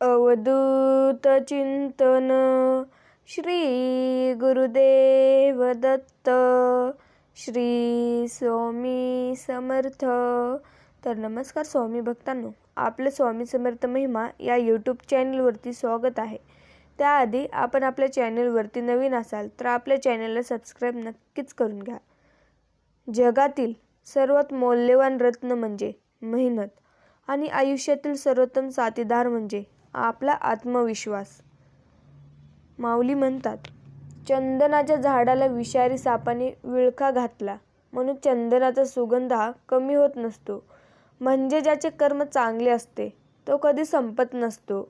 अवधूत चिंतन श्री गुरुदेव दत्त श्री स्वामी समर्थ. तर नमस्कार स्वामी भक्तांनो आपलं स्वामी समर्थ महिमा या यूट्यूब चॅनलवरती स्वागत आहे. त्याआधी आपण आपल्या चॅनलवरती नवीन असाल तर आपल्या चॅनलला सबस्क्राईब नक्कीच करून घ्या. जगातील सर्वात मौल्यवान रत्न म्हणजे मेहनत आणि आयुष्यातील सर्वोत्तम साथीदार म्हणजे आपला आत्मविश्वास. माऊली म्हणतात चंदनाच्या झाडाला विषारी सापाने विळखा घातला म्हणून चंदनाचा सुगंध हा कमी होत नसतो. म्हणजे ज्याचे कर्म चांगले असते तो कधी संपत नसतो.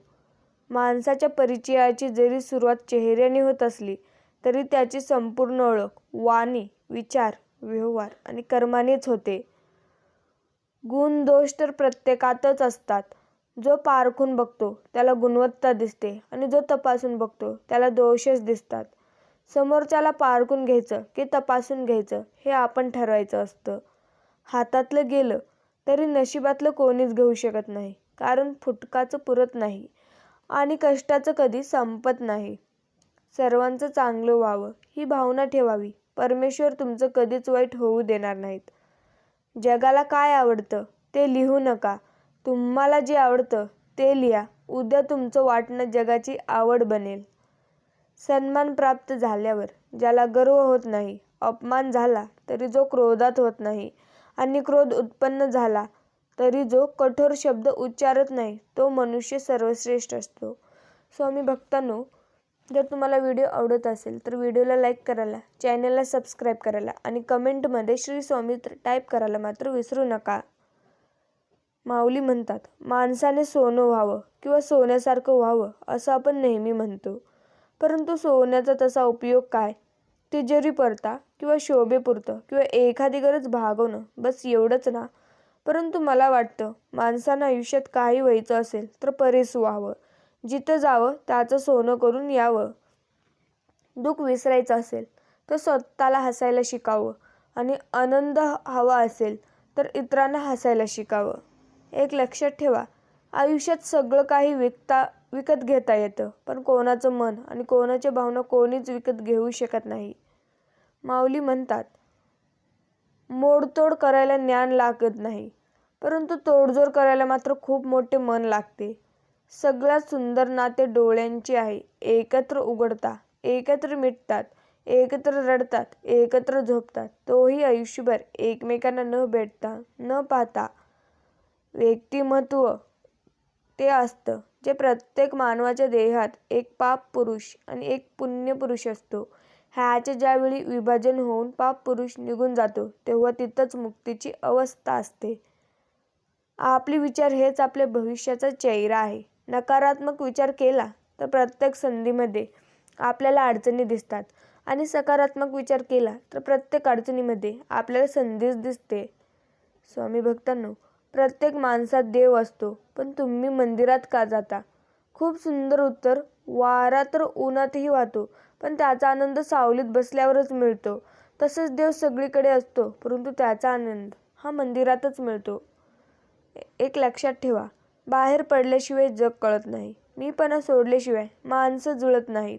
माणसाच्या परिचयाची जरी सुरुवात चेहऱ्याने होत असली तरी त्याची संपूर्ण ओळख वाणी विचार व्यवहार आणि कर्मानेच होते. गुण दोष तर प्रत्येकातच असतात. जो पारखून बघतो त्याला गुणवत्ता दिसते आणि जो तपासून बघतो त्याला दोषच दिसतात. समोरच्याला पारखून घ्यायचं की तपासून घ्यायचं हे आपण ठरवायचं असतं. हातातलं गेलं तरी नशिबातलं कोणीच घेऊ शकत नाही कारण फुटकाचं पुरत नाही आणि कष्टाचं कधी संपत नाही. सर्वांचं चांगलं व्हावं ही भावना ठेवावी. परमेश्वर तुमचं कधीच वाईट होऊ देणार नाहीत. जगाला काय आवडतं ते लिहू नका. तुम्हाला जे आवडतं ते लिहा. उद्या तुमचं वाटणं जगाची आवड बनेल. सन्मान प्राप्त झाल्यावर ज्याला गर्व होत नाही अपमान झाला तरी जो क्रोधात होत नाही आणि क्रोध उत्पन्न झाला तरी जो कठोर शब्द उच्चारत नाही तो मनुष्य सर्वश्रेष्ठ असतो. स्वामी भक्तांनो जर तुम्हाला व्हिडिओ आवडत असेल तर व्हिडिओला लाईक करायला चॅनलला सबस्क्राईब करायला आणि कमेंटमध्ये श्री स्वामी टाईप करायला मात्र विसरू नका. माऊली म्हणतात माणसाने सोनं व्हावं किंवा सोन्यासारखं व्हावं असं आपण नेहमी म्हणतो. परंतु सोन्याचा तसा उपयोग काय? तिजोरी परता किंवा शोभेपुरतं किंवा एखादी गरज भागवणं बस एवढंच ना. परंतु मला वाटतं माणसानं आयुष्यात काही व्हायचं असेल तर परेस व्हावं. जिथं जावं त्याचं सोनं करून यावं. दुःख विसरायचं असेल तर स्वतःला हसायला शिकावं. आणि आनंद हवा असेल तर इतरांना हसायला शिकावं. एक लक्षात ठेवा. आयुष्यात सगळं काही विकता विकत घेता येतं पण कोणाचं मन आणि कोणाच्या भावना कोणीच विकत घेऊ शकत नाही. माऊली म्हणतात मोडतोड करायला ज्ञान लागत नाही परंतु तोडजोड करायला मात्र खूप मोठे मन लागते. सगळ्यात सुंदर नाते डोळ्यांचे आहे. एकत्र उघडता एकत्र मिटतात एकत्र रडतात एकत्र झोपतात. तोही आयुष्यभर एकमेकांना न भेटता न पाहता व्यक्तिमत्व ते असतं जे प्रत्येक मानवाच्या देहात एक पाप पुरुष आणि एक पुण्य पुरुष असतो. ह्याचे ज्यावेळी विभाजन होऊन पाप पुरुष निघून जातो तेव्हा तिथंच मुक्तीची अवस्था असते. आपले विचार हेच आपल्या भविष्याचा चेहरा आहे. नकारात्मक विचार केला तर प्रत्येक संधीमध्ये आपल्याला अडचणी दिसतात आणि सकारात्मक विचार केला तर प्रत्येक अडचणीमध्ये आपल्याला संधीच दिसते. स्वामी भक्तांनो प्रत्येक माणसात देव असतो पण तुम्ही मंदिरात का जाता? खूप सुंदर उत्तर. वारा तर उन्हातही वाहतो पण त्याचा आनंद सावलीत बसल्यावरच मिळतो. तसंच देव सगळीकडे असतो परंतु त्याचा आनंद हा मंदिरातच मिळतो. एक लक्षात ठेवा बाहेर पडल्याशिवाय जग कळत नाही. मीपणा सोडल्याशिवाय माणसं जुळत नाहीत.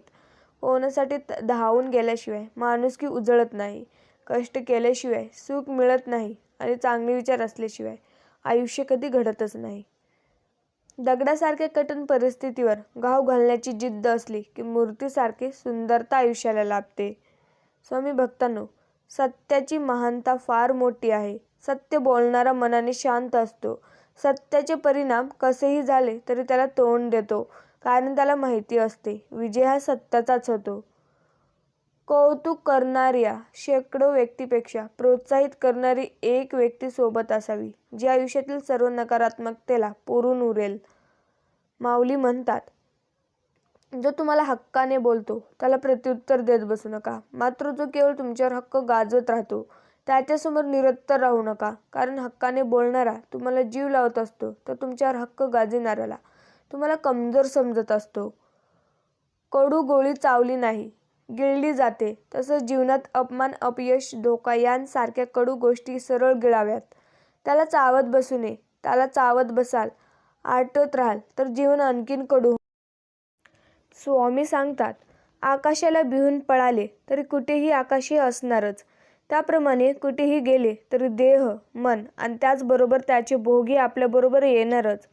कोणासाठी धावून गेल्याशिवाय माणुसकी उजळत नाही. कष्ट केल्याशिवाय सुख मिळत नाही आणि चांगले विचार असल्याशिवाय आयुष्य कधी घडतच नाही. दगडासारख्या कठीण परिस्थितीवर घाव घालण्याची जिद्द असली की मूर्तीसारखी सुंदरता आयुष्याला लाभते. स्वामी भक्तांनो सत्याची महानता फार मोठी आहे. सत्य बोलणारा मनाने शांत असतो. सत्याचे परिणाम कसेही झाले तरी त्याला तोंड देतो कारण त्याला माहिती असते. विजय हा सत्याचाच होतो. कौतुक करणाऱ्या शेकडो व्यक्तीपेक्षा प्रोत्साहित करणारी एक व्यक्ती सोबत असावी जी आयुष्यातील सर्व नकारात्मकतेला पुरून उरेल. माऊली म्हणतात जो तुम्हाला हक्काने बोलतो त्याला प्रत्युत्तर देत बसू नका. मात्र जो केवळ तुमच्यावर हक्क गाजत राहतो त्याच्यासमोर निरत्तर राहू नका. कारण हक्काने बोलणारा तुम्हाला जीव लावत असतो तर तुमच्यावर हक्क गाजविणाऱ्याला तुम्हाला कमजोर समजत असतो. कडू गोळी चावली नाही गिळली जाते. तसंच जीवनात अपमान अपयश धोका यांसारख्या कडू गोष्टी सरळ गिळाव्यात. त्याला चावत बसू नये. त्याला चावत बसाल आटत राहाल तर जीवन आणखीन कडू स्वामी सांगतात आकाशाला भिवून पळाले तरी कुठेही आकाशही असणारच. त्याप्रमाणे कुठेही गेले तरी देह मन आणि त्याचबरोबर त्याचे भोगही आपल्याबरोबर येणारच.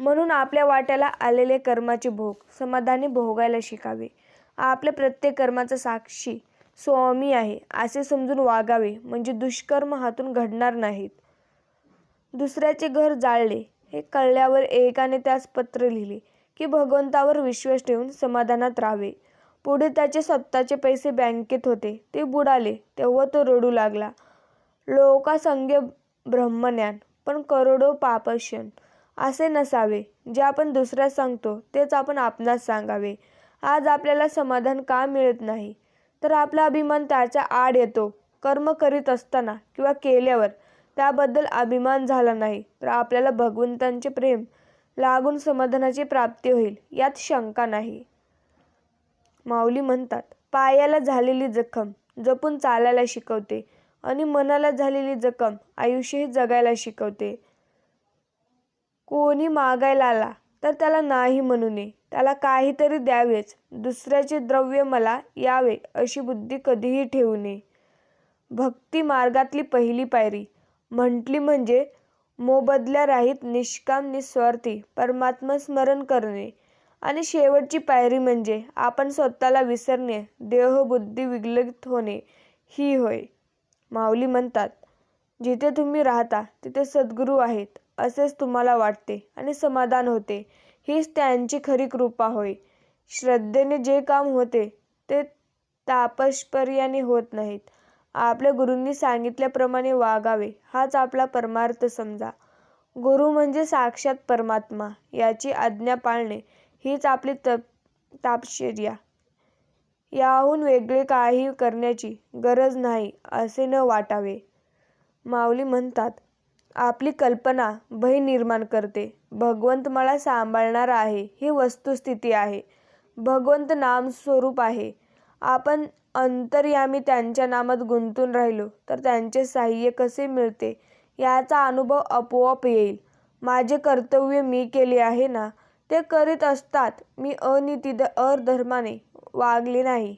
म्हणून आपल्या वाट्याला आलेले कर्माचे भोग समाधानी भोगायला शिकावे. आपल्या प्रत्येक कर्माचा साक्षी स्वामी आहे. असे समजून वागावे म्हणजे दुष्कर्म हातून घडणार नाहीत. दुसऱ्याचे घर जाळले हे कळल्यावर एकाने त्यास पत्र लिहिले की भगवंतावर विश्वास ठेवून समाधानात राहावे. पुढे त्याचे स्वतःचे पैसे बँकेत होते. ते बुडाले तेव्हा तो रडू लागला. लोकासंख्य ब्रह्मज्ञान पण करोडो पापशन असे नसावे. जे आपण दुसऱ्यास सांगतो तेच आपण आपणास सांगावे. आज आपल्याला समाधान का मिळत नाही? तर आपला अभिमान त्याच्या आड येतो. कर्म करीत असताना किंवा केल्यावर त्याबद्दल अभिमान झाला नाही तर आपल्याला भगवंतांचे प्रेम लागून समाधानाची प्राप्ती होईल यात शंका नाही. माऊली म्हणतात पायाला झालेली जखम जपून चालायला शिकवते आणि मनाला झालेली जखम आयुष्यही जगायला शिकवते. कोणी मागायला आला तर त्याला नाही म्हणू नये. त्याला काहीतरी द्यावेच. दुसऱ्याचे द्रव्य मला यावे अशी बुद्धी कधीही ठेवू नये. भक्ती मार्गातली पहिली पायरी. म्हटली म्हणजे मोबदल्या राहीत निष्काम निस्वार्थी परमात्मा स्मरण करणे. आणि शेवटची पायरी म्हणजे आपण स्वतःला विसरणे देहबुद्धी विगलित होणे ही होय. माऊली म्हणतात जिथे तुम्ही राहता तिथे सद्गुरू आहेत. असेच तुम्हाला वाटते आणि समाधान होते. हीच त्यांची खरी कृपा होय. श्रद्धेने जे काम होते ते तापस्पर्याने होत नाहीत. आपल्या गुरूंनी सांगितल्याप्रमाणे वागावे हाच आपला परमार्थ समजा. गुरु म्हणजे साक्षात परमात्मा याची आज्ञा पाळणे हीच आपली तप तापश्चर्या. याहून वेगळे काही करण्याची गरज नाही असे न वाटावे. माऊली म्हणतात आपली कल्पना भय निर्माण करते. भगवंत मला सांभाळणारा आहे ही वस्तुस्थिती आहे. भगवंत नाम स्वरूप आहे. आपण अंतर्यामी त्यांच्या नामात गुंतून राहिलो तर त्यांचे साह्य कसे मिळते? याचा अनुभव आपोआप येईल. माझे कर्तव्य मी केले आहे ना? ते करीत असतात. मी अनिती अधर्माने वागले नाही.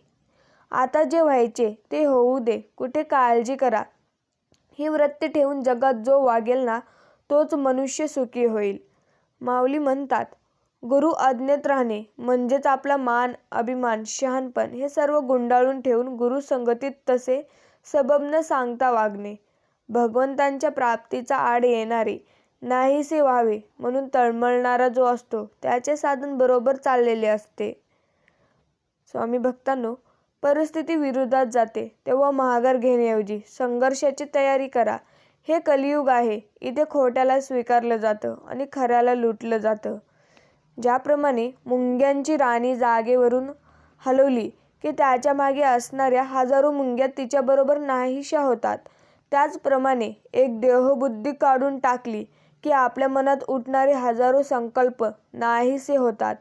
आता जे व्हायचे ते होऊ दे. कुठे काळजी करा. ही वृत्ती ठेवून जगात जो वागेल ना तोच मनुष्य सुखी होईल. माऊली म्हणतात गुरु अज्ञेत राहणे म्हणजेच आपला मान अभिमान शहाणपण हे सर्व गुंडाळून ठेवून गुरु संगतीत तसे सबब न सांगता वागणे. भगवंतांच्या प्राप्तीचा आड येणारे नाहीसे व्हावे म्हणून तळमळणारा जो असतो त्याचे साधन बरोबर चाललेले असते. स्वामी भक्तांनो परिस्थिती विरोधात जाते. तेव्हा महागार घेण्याऐवजी संघर्षाची तयारी करा. हे कलियुग आहे. इथे खोट्याला स्वीकारलं जातं आणि खऱ्याला लुटलं जातं. ज्याप्रमाणे मुंग्यांची राणी जागेवरून हलवली की त्याच्यामागे असणाऱ्या हजारो मुंग्या तिच्याबरोबर नाहीशा होतात. त्याचप्रमाणे एक देहबुद्धी काढून टाकली की आपल्या मनात उठणारे हजारो संकल्प नाहीसे होतात.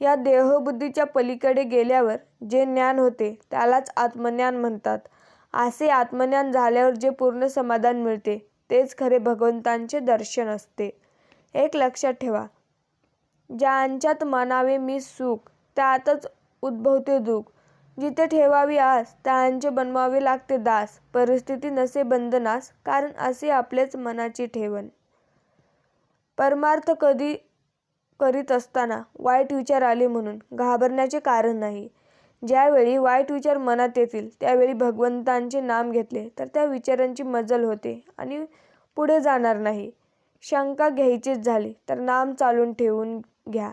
या देहबुद्धीच्या पलीकडे गेल्यावर जे ज्ञान होते त्यालाच आत्मज्ञान म्हणतात. असे आत्मज्ञान झाल्यावर जे पूर्ण समाधान मिळते तेच खरे भगवंतांचे दर्शन असते. एक लक्षात ठेवा ज्यांच्यात मानावे मी सुख त्यातच उद्भवते दुःख. जिथे ठेवावी आस त्यांचे बनवावे लागते दास. परिस्थिती नसे बंधनास कारण असे आपलेच मनाची ठेवण परमार्थ कधी करीत असताना वाईट विचार आले म्हणून घाबरण्याचे कारण नाही. ज्यावेळी वाईट विचार मनात येतील त्यावेळी भगवंतांचे नाम घेतले तर त्या विचारांची मजल होते आणि पुढे जाणार नाही. शंका घ्यायचीच झाली तर नाम चालून ठेवून घ्या.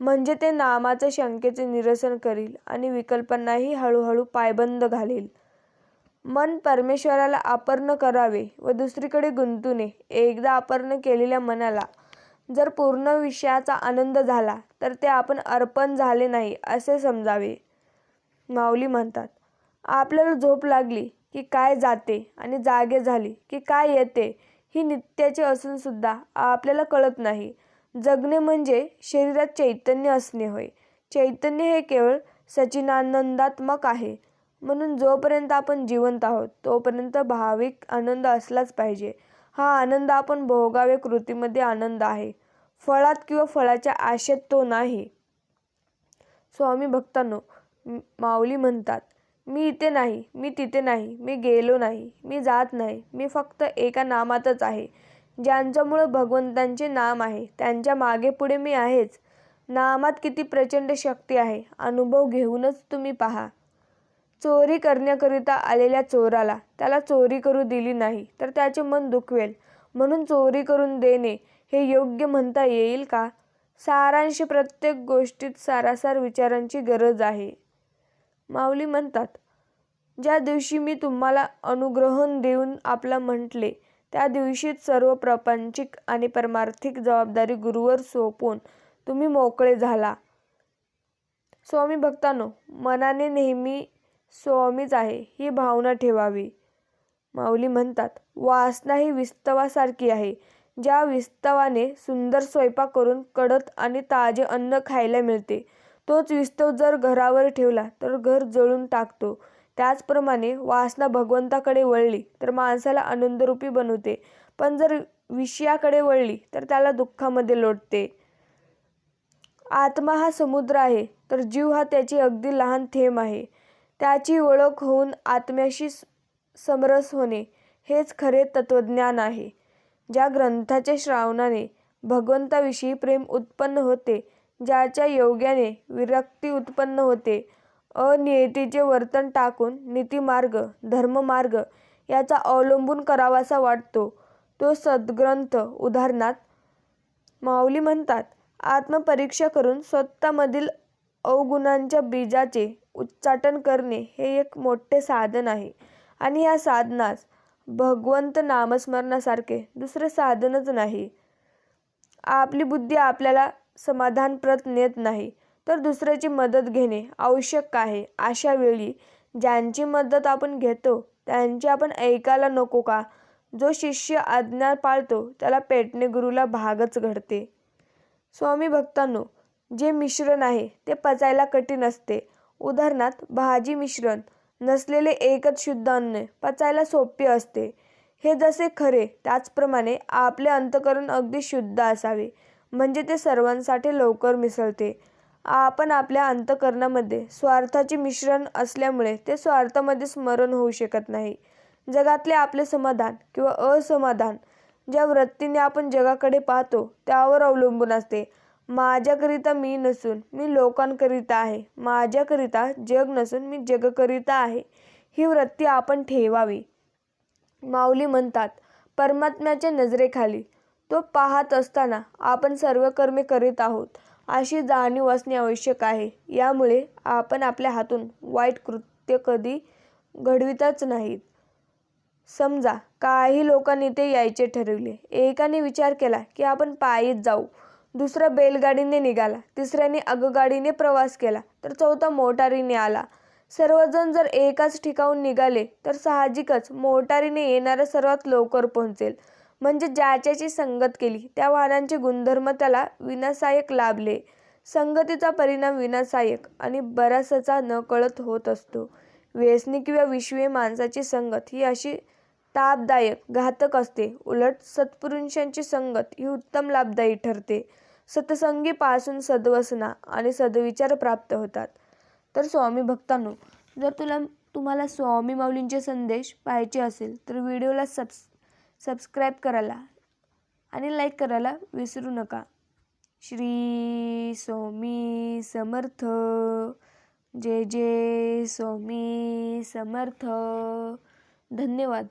म्हणजे ते नामाचं शंकेचे निरसन करील आणि विकल्पांनाही हळूहळू पायबंद घालील. मन परमेश्वराला अपर्ण करावे व दुसरीकडे गुंतू नये. एकदा अपर्ण केलेल्या मनाला जर पूर्ण विषयाचा आनंद झाला तर ते आपण अर्पण झाले नाही असे समजावे. माऊली म्हणतात आपल्याला झोप लागली की काय जाते आणि जागे झाली की काय येते ही नित्याची असूनसुद्धा आपल्याला कळत नाही. जगणे म्हणजे शरीरात चैतन्य असणे होय. चैतन्य हे केवळ सचिनानंदात्मक आहे. म्हणून जोपर्यंत आपण जिवंत आहोत तोपर्यंत भाविक आनंद असलाच पाहिजे. हा आनंद आपण भोगावे कृतीमध्ये आनंद आहे. फळात किंवा फळाच्या आशेत तो नाही. स्वामी भक्तांनो माऊली म्हणतात मी इथे नाही मी तिथे नाही मी गेलो नाही मी जात नाही मी फक्त एका नामातच आहे ज्यांच्यामुळं भगवंतांचे नाम आहे त्यांच्या मागे पुढे मी आहेच. नामात किती प्रचंड शक्ती आहे अनुभव घेऊनच तुम्ही पहा. चोरी करण्याकरिता आलेल्या चोराला त्याला चोरी करू दिली नाही तर त्याचे मन दुखवेल. म्हणून चोरी करून देणे हे योग्य म्हणता येईल का? सारांश प्रत्येक गोष्टीत सारासार विचारांची गरज आहे. माऊली म्हणतात ज्या दिवशी मी तुम्हाला अनुग्रहण देऊन आपला म्हटले त्या दिवशीच सर्व प्रपंचिक आणि परमार्थिक जबाबदारी गुरुवर सोपून तुम्ही मोकळे झाला. स्वामी भक्तांनो मनाने नेहमी स्वामीच आहे ही भावना ठेवावी. माऊली म्हणतात वासना ही विस्तवासारखी आहे. ज्या विस्तवाने सुंदर स्वयंपाक करून कडत आणि ताजे अन्न खायला मिळते तोच विस्तव जर घरावर ठेवला तर घर जळून टाकतो. त्याचप्रमाणे वासना भगवंताकडे वळली तर माणसाला आनंदरूपी बनवते. पण जर विषयाकडे वळली तर त्याला दुःखामध्ये लोटते. आत्मा हा समुद्र आहे तर जीव हा त्याची अगदी लहान थेंब आहे. त्याची ओळख होऊन आत्म्याशी समरस होणे हेच खरे तत्त्वज्ञान आहे. ज्या ग्रंथाच्या श्रावणाने भगवंताविषयी प्रेम उत्पन्न होते ज्याच्या योग्याने विरक्ती उत्पन्न होते अनियतीचे वर्तन टाकून नीतिमार्ग धर्ममार्ग याचा अवलंबून करावासा वाटतो. तो सद्ग्रंथ उदाहरणार्थ माऊली म्हणतात आत्मपरीक्षा करून स्वतःमधील अवगुणांच्या बीजाचे उच्चाटन करणे हे एक मोठे साधन आहे आणि या साधनास भगवंत नामस्मरणासारखे दुसरे साधनच नाही. आपली बुद्धी आपल्याला समाधानप्रद नेत नाही तर दुसऱ्याची मदत घेणे आवश्यक आहे. अशा वेळी ज्यांची मदत आपण घेतो त्यांची आपण ऐकायला नको का? जो शिष्य आज्ञा पाळतो त्याला पेटणे गुरुला भागच घडते. स्वामी भक्तांनो जे मिश्रण आहे ते पचायला कठीण असते. उदाहरणार्थ भाजी मिश्रण. नसलेले एकच शुद्ध अन्न पचायला सोपे असते. हे जसे खरे त्याचप्रमाणे आपले अंतकरण अगदी शुद्ध असावे. म्हणजे ते सर्वांसाठी लवकर मिसळते. आपण आपल्या अंतकरणामध्ये स्वार्थाचे मिश्रण असल्यामुळे ते स्वार्थामध्ये स्मरण होऊ शकत नाही. जगातले आपले समाधान किंवा असमाधान ज्या वृत्तीने आपण जगाकडे पाहतो त्यावर अवलंबून असते. माझ्याकरिता मी नसून मी लोकांकरिता आहे. माझ्याकरिता जग नसून मी जगकरिता आहे. ही वृत्ती आपण ठेवावी. माऊली म्हणतात परमात्म्याच्या नजरेखाली तो पाहत असताना आपण सर्व कर्मे करीत आहोत. अशी जाणीव असणे आवश्यक आहे. यामुळे आपण आपल्या हातून वाईट कृत्य कधी घडवितच नाहीत. समजा काही लोकांनी ते यायचे ठरविले. एकाने विचार केला की आपण पायीच जाऊ. दुसरा बैलगाडीने निघाला. तिसऱ्याने अगगाडीने प्रवास केला. तर चौथा मोटारीने आला. सर्वजण जर एकाच ठिकाणून निघाले तर साहजिकच मोटारीने येणारा सर्वात लवकर पोहोचेल. म्हणजे ज्याच्याची संगत केली त्या वाहनांचे गुणधर्म त्याला विनासायक लाभले. संगतीचा परिणाम विनासायक आणि बराचसा नकळत होत असतो. व्यसनी किंवा विश्वे माणसाची संगत ही अशी तापदायक घातक असते. उलट सत्पुरुषांची संगत ही उत्तम लाभदायी ठरते. सत्संगीपासून सद्वसना आणि सद्विचार प्राप्त होतात. तर स्वामी भक्तांनो जर तुला तुम्हाला स्वामी माऊलींचे संदेश पाहायचे असेल तर व्हिडिओला सबस सबस्क्राईब करायला आणि लाईक करायला विसरू नका. श्री स्वामी समर्थ. जय जय स्वामी समर्थ. धन्यवाद.